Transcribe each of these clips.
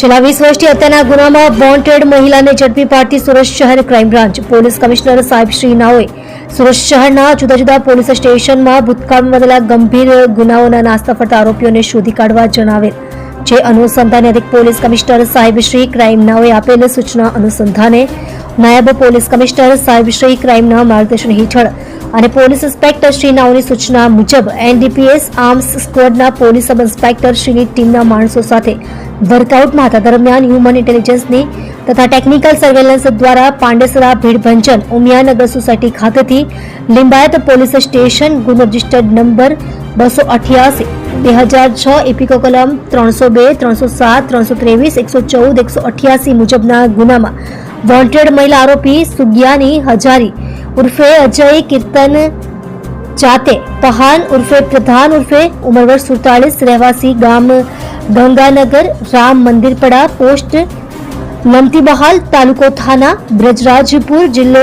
છેલ્લા વીસ વર્ષથી હત્યાના ગુનામાં વોન્ટેડ મહિલાને ઝડપી પાડતી સુરત શહેર ક્રાઇમ બ્રાન્ચ. પોલીસ કમિશનર સાહેબ શ્રી નાઓએ સુરત શહેરના જુદા જુદા પોલીસ સ્ટેશનમાં ભૂતકાળમાં બનેલા ગંભીર ગુનાઓના નાસ્તા ફરતા આરોપીઓને શોધી કાઢવા જણાવેલ, જે અનુસંધાને અધિક પોલીસ કમિશનર સાહેબ શ્રી ક્રાઇમ નાઓએ આપેલ સૂચના અનુસંધાને નાયબ પોલીસ કમિશનર સાહેબ શ્રી ક્રાઇમના માર્ગદર્શન હેઠળ અને પોલીસ ઇન્સ્પેક્ટર શ્રી નાઓની સૂચના મુજબ, એનડીપીએસ આર્મ્સ સ્કવોડના પોલીસ સબ ઇન્સ્પેક્ટર શ્રીની ટીમના માણસો સાથે વર્કઆઉટમાં હતા. દરમિયાન હ્યુમન ઇન્ટેલિજન્સની તથા ટેકનિકલ સર્વેલન્સ દ્વારા પાંડેસરા ભીડભંજન ઉમિયાનગર સોસાયટી ખાતેથી લિંબાયત પોલીસ સ્ટેશન ગુનો રજિસ્ટર્ડ નંબર બસો અઠ્યાસી, બે હજાર છ એપિકો કલમ ત્રણસો બે, ત્રણસો સાત, ત્રણસો ત્રેવીસ, એકસો ચૌદ, એકસો અઠ્યાસી મુજબના ગુનામાં વોન્ટેડ મહિલા આરોપી સુગિયાની હજારી ઉર્ફે અજય કીર્તન જાતે પહાન ઉર્ફે પ્રધાન ઉર્ફે ઉંમર વર્ષ સુડતાલીસ, રહેવાસી ગામ ગંગાનગર રામ મંદિરપડા પોસ્ટ લમતીબહાલ તાલુકો થાના બ્રજરાજપુર જિલ્લો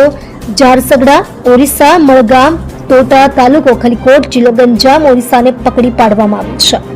ઝારસગડા ઓરિસ્સા મળગામ તોટા તાલુકો ખલીકોટ જિલ્લો ગંજામ ઓરિસ્સાને પકડી પાડવામાં આવ્યો છે।